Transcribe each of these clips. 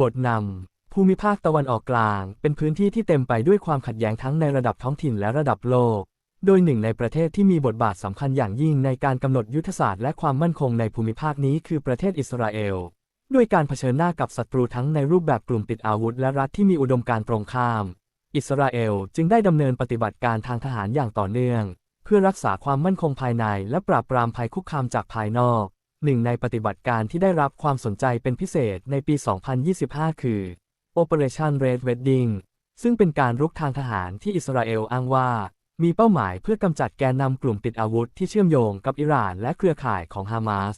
บทนำภูมิภาคตะวันออกกลาง เป็นพื้นที่ที่เต็มไปด้วยความขัดแย้งทั้งในระดับท้องถิ่นและระดับโลก โดยหนึ่งในประเทศที่มีบทบาทสำคัญอย่างยิ่งในการกำหนดยุทธศาสตร์และความมั่นคงในภูมิภาคนี้คือประเทศอิสราเอล ด้วยการเผชิญหน้ากับศัตรูทั้งในรูปแบบกลุ่มติดอาวุธและรัฐที่มีอุดมการณ์ตรงข้าม อิสราเอลจึงได้ดำเนินปฏิบัติการทางทหารอย่างต่อเนื่อง เพื่อรักษาความมั่นคงภายในและปราบปรามภัยคุกคามจากภายนอก หนึ่งในปฏิบัติการที่ได้รับความสนใจเป็นพิเศษในปี 2025 คือ Operation Red Wedding ซึ่งเป็นการรุกทางทหารที่อิสราเอลอ้างว่า มีเป้าหมายเพื่อกำจัดแกนนำกลุ่มติดอาวุธที่เชื่อมโยงกับอิหร่านและเครือข่ายของฮามาส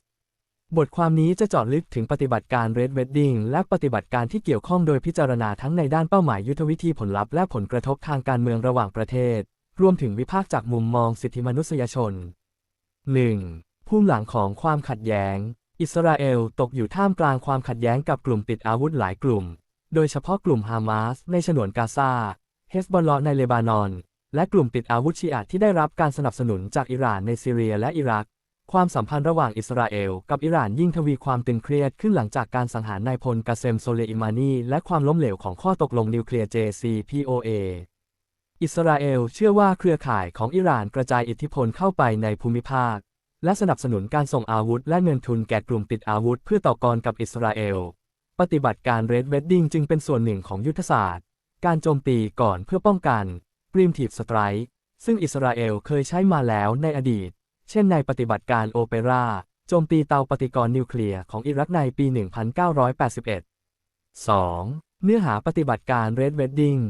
บทความนี้จะเจาะลึกถึงปฏิบัติการ Red Wedding และปฏิบัติการที่เกี่ยวข้องโดยพิจารณาทั้งในด้านเป้าหมายยุทธวิธีผลลัพธ์และผลกระทบทางการเมืองระหว่างประเทศ รวมถึงวิพากษ์จากมุมมองสิทธิมนุษยชน 1. ภูมิหลังของความขัดแย้ง อิสราเอลตกอยู่ท่ามกลางความขัดแย้งกับกลุ่มติดอาวุธหลายกลุ่ม โดยเฉพาะกลุ่มฮามาสในฉนวนกาซา เฮสบอลลอในเลบานอน และกลุ่มติดอาวุธชีอะที่ได้รับการสนับสนุนจากอิหร่านในซีเรียและอิรัก ความสัมพันธ์ระหว่างอิสราเอลกับอิหร่านยิ่งทวีความตึงเครียดขึ้นหลังจากการสังหารนายพลกาเซมโซเลอิมานีและความล้มเหลวของข้อตกลงนิวเคลียร์ JCPOA อิสราเอลเชื่อว่าเครือข่ายของอิหร่านกระจายอิทธิพลเข้าไปในภูมิภาค และสนับสนุนการส่งอาวุธและเงินทุนแก่กลุ่มติดอาวุธเพื่อต่อกรกับอิสราเอล ปฏิบัติการ Red Wedding จึงเป็นส่วนหนึ่งของยุทธศาสตร์ การโจมตีก่อนเพื่อป้องกัน Primitive Strike ซึ่งอิสราเอลเคยใช้มาแล้วในอดีต เช่นในปฏิบัติการโอเปราโจมตีเตาปฏิกรณ์นิวเคลียร์ของอิรักในปี 1981 2. เนื้อหาปฏิบัติการ Red Wedding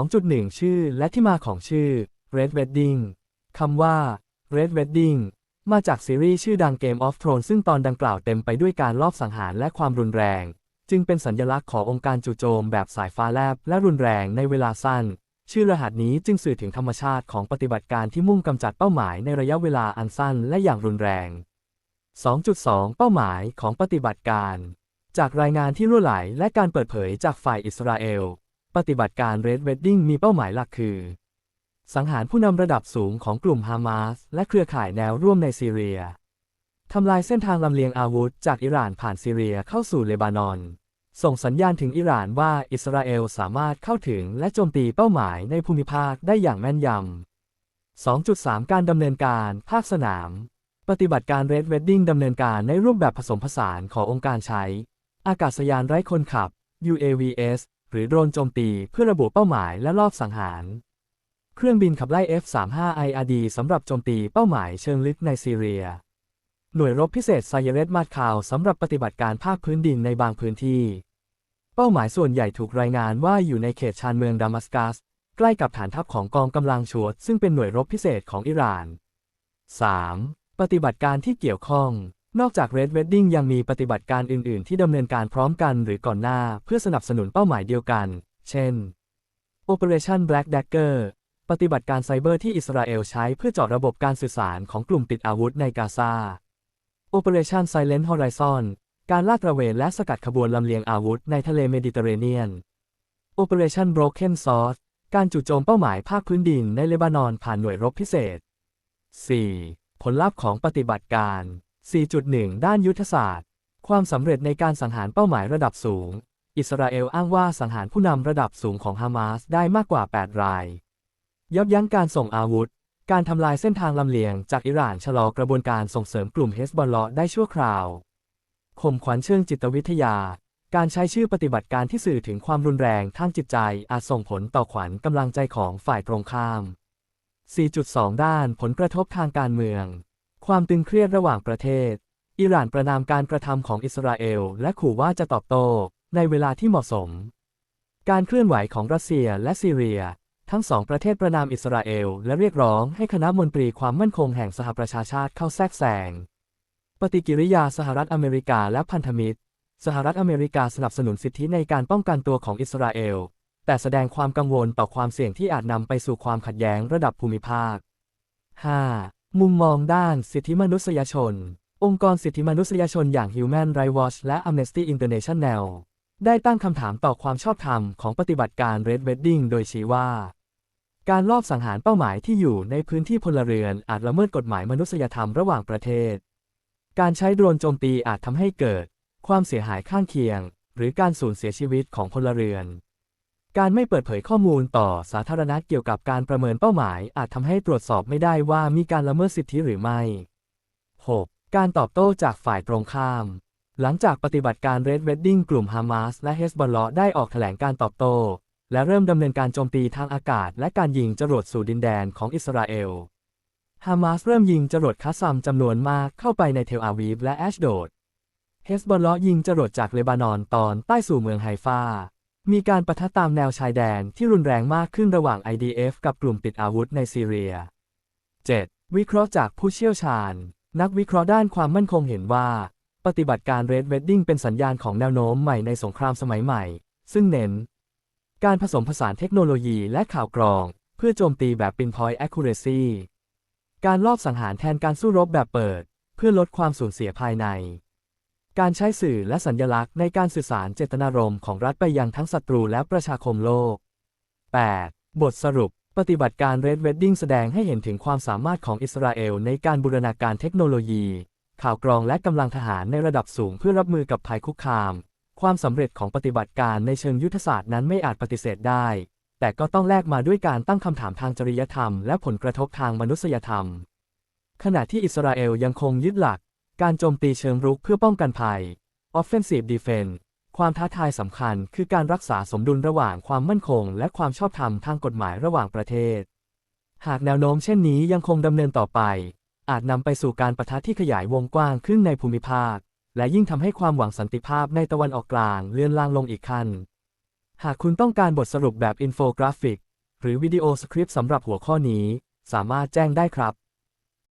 2.1 ชื่อและที่มาของชื่อ Red Wedding คำว่า Red Wedding มาจากซีรีส์ชื่อดัง Game of Thrones ซึ่งตอนดังกล่าวเต็มไปด้วยการลอบสังหารและความรุนแรง จึงเป็นสัญลักษณ์ขององค์การจู่โจมแบบสายฟ้าแลบและรุนแรงในเวลาสั้น ชื่อรหัสนี้จึงสื่อถึงธรรมชาติของปฏิบัติการที่มุ่งกำจัดเป้าหมายในระยะเวลาอันสั้นและอย่างรุนแรง 2.2 เป้าหมายของปฏิบัติการ จากรายงานที่รั่วไหลและการเปิดเผยจากฝ่ายอิสราเอล ปฏิบัติการ Red Wedding มีเป้าหมายหลักคือ สังหารผู้นำระดับสูงของกลุ่มฮามาสและเครือข่ายแนวร่วมในซีเรีย ทำลายเส้นทางลำเลียงอาวุธจากอิหร่านผ่านซีเรียเข้าสู่เลบานอน ส่งสัญญาณถึงอิหร่านว่าอิสราเอลสามารถเข้าถึงและโจมตีเป้าหมายในภูมิภาคได้อย่างแม่นยำ2.3 การดำเนินการภาคสนาม ปฏิบัติการ Red Wedding ดำเนินการในรูปแบบผสมผสานขององค์การใช้ อากาศยานไร้คนขับ UAVs หรือโดรนโจมตีเพื่อระบุเป้าหมายและลอบสังหาร เครื่องบินขับไล่ F-35 IRD สำหรับโจมตีเป้าหมายเชิงลึกในซีเรีย หน่วยรบพิเศษไซเยเรตมาดคาวสำหรับปฏิบัติการภาคพื้นดินในบางพื้นที่ เป้าหมายส่วนใหญ่ถูกรายงานว่าอยู่ในเขตชานเมืองดามัสกัส ใกล้กับฐานทัพของกองกำลังชวด ซึ่งเป็นหน่วยรบพิเศษของอิหร่าน 3. ปฏิบัติการที่เกี่ยวข้อง นอกจาก Red Wedding ยังมีปฏิบัติการอื่น ๆ ที่ดำเนินการพร้อมกันหรือก่อนหน้าเพื่อสนับสนุนเป้าหมายเดียวกัน เช่น Operation Black Dagger ปฏิบัติการไซเบอร์ที่อิสราเอลใช้เพื่อเจาะระบบการสื่อสารของกลุ่มติดอาวุธในกาซา Operation Silent Horizon การลาดตระเวนและสกัดขบวนลำเลียงอาวุธในทะเลเมดิเตอร์เรเนียน Operation Broken Sword การจู่โจมเป้าหมายภาคพื้นดินในเลบานอนผ่านหน่วยรบพิเศษ 4. ผลลัพธ์ของปฏิบัติการ 4.1 ด้านยุทธศาสตร์ ความสำเร็จในการสังหารเป้าหมายระดับสูง อิสราเอลอ้างว่าสังหารผู้นำระดับสูงของฮามาสได้มากกว่า 8 ราย ยับยั้งการส่งอาวุธ การทำลายเส้นทางลำเลียงจากอิหร่านชะลอกระบวนการส่งเสริมกลุ่มเฮสบอลเลอได้ชั่วคราวข่มขวัญเชิงจิตวิทยา การใช้ชื่อปฏิบัติการที่สื่อถึงความรุนแรงทางจิตใจอาจส่งผลต่อขวัญกำลังใจของฝ่ายตรงข้าม 4.2 ด้านผลกระทบทางการเมือง ความตึงเครียดระหว่างประเทศ อิหร่านประนามการกระทำของอิสราเอล และขู่ว่าจะตอบโต้ในเวลาที่เหมาะสม การเคลื่อนไหวของรัสเซียและซีเรีย ทั้งสองประเทศประนามอิสราเอล และเรียกร้องให้คณะมนตรีความมั่นคงแห่งสหประชาชาติเข้าแทรกแซง ปฏิกิริยาสหรัฐอเมริกาและพันธมิตร สหรัฐอเมริกาสนับสนุนสิทธิในการป้องกันตัวของอิสราเอล แต่แสดงความกังวลต่อความเสี่ยงที่อาจนำไปสู่ความขัดแย้งระดับภูมิภาค 5. มุมมองด้านสิทธิมนุษยชน องค์กรสิทธิมนุษยชนอย่าง Human Rights Watch และ Amnesty International ได้ตั้งคำถามต่อความชอบธรรมของปฏิบัติการ Red Wedding โดยชี้ว่า การลอบสังหารเป้าหมายที่อยู่ในพื้นที่พลเรือนอาจละเมิดกฎหมายมนุษยธรรมระหว่างประเทศ การใช้โดรนโจมตีอาจทำให้เกิด ความเสียหายข้างเคียง หรือการสูญเสียชีวิตของพลเรือน การไม่เปิดเผยข้อมูลต่อสาธารณะเกี่ยวกับการประเมินเป้าหมาย อาจทำให้ตรวจสอบไม่ได้ว่ามีการละเมิดสิทธิหรือไม่ 6. การตอบโต้จากฝ่ายตรงข้าม หลังจากปฏิบัติการ Red Wedding กลุ่มฮามาสและเฮสบอลลอได้ออกแถลงการตอบโต้ และเริ่มดำเนินการโจมตีทางอากาศ และการยิงจรวดสู่ดินแดนของอิสราเอล ฮามาสเริ่มยิงจรวดคัสซัมจำนวนมากเข้าไปในเทลอาวีฟและแอชโดด เฮสบอลลอยิงจรวดจากเลบานอนตอนใต้สู่เมืองไฮฟา มีการประทะตามแนวชายแดนที่รุนแรงมากขึ้นระหว่าง IDF กับกลุ่มติดอาวุธในซีเรีย 7. วิเคราะห์จากผู้เชี่ยวชาญ นักวิเคราะห์ด้านความมั่นคงเห็นว่า ปฏิบัติการ Red Wedding เป็นสัญญาณของแนวโน้มใหม่ในสงครามสมัยใหม่ ซึ่งเน้น การผสมผสานเทคโนโลยีและข่าวกรอง เพื่อโจมตีแบบ pinpoint accuracy การลอบสังหารแทนการสู้รบแบบเปิด เพื่อลดความสูญเสียภายใน การใช้สื่อและสัญญลักษณ์ในการสื่อสารเจตนารมณ์ของรัฐไปยังทั้งศัตรูและประชาคมโลก 8. บทสรุป ปฏิบัติการ Red Wedding แสดงให้เห็นถึงความสามารถของอิสราเอลในการบูรณาการเทคโนโลยี ข่าวกรองและกำลังทหารในระดับสูงเพื่อรับมือกับภัยคุกคาม ความสำเร็จของปฏิบัติการในเชิงยุทธศาสตร์นั้นไม่อาจปฏิเสธได้ แต่ก็ต้องแลกมาด้วยการตั้งคำถามทางจริยธรรมและผลกระทบทางมนุษยธรรม ขณะที่อิสราเอลยังคงยึดหลัก การโจมตีเชิงรุกเพื่อป้องกันภัย Offensive Defense ความท้าทายสำคัญคือการรักษาสมดุลระหว่างความมั่นคง และความชอบธรรมทางกฎหมายระหว่างประเทศ หากแนวโน้มเช่นนี้ยังคงดำเนินต่อไป อาจนำไปสู่การประทะที่ขยายวงกว้างขึ้นในภูมิภาค และยิ่งทำให้ความหวังสันติภาพในตะวันออกกลางเลื่อนลางลงอีกขั้น หากคุณต้องการบทสรุปแบบอินโฟกราฟิก หรือวิดีโอสคริปต์สำหรับหัวข้อนี้ สามารถแจ้งได้ครับ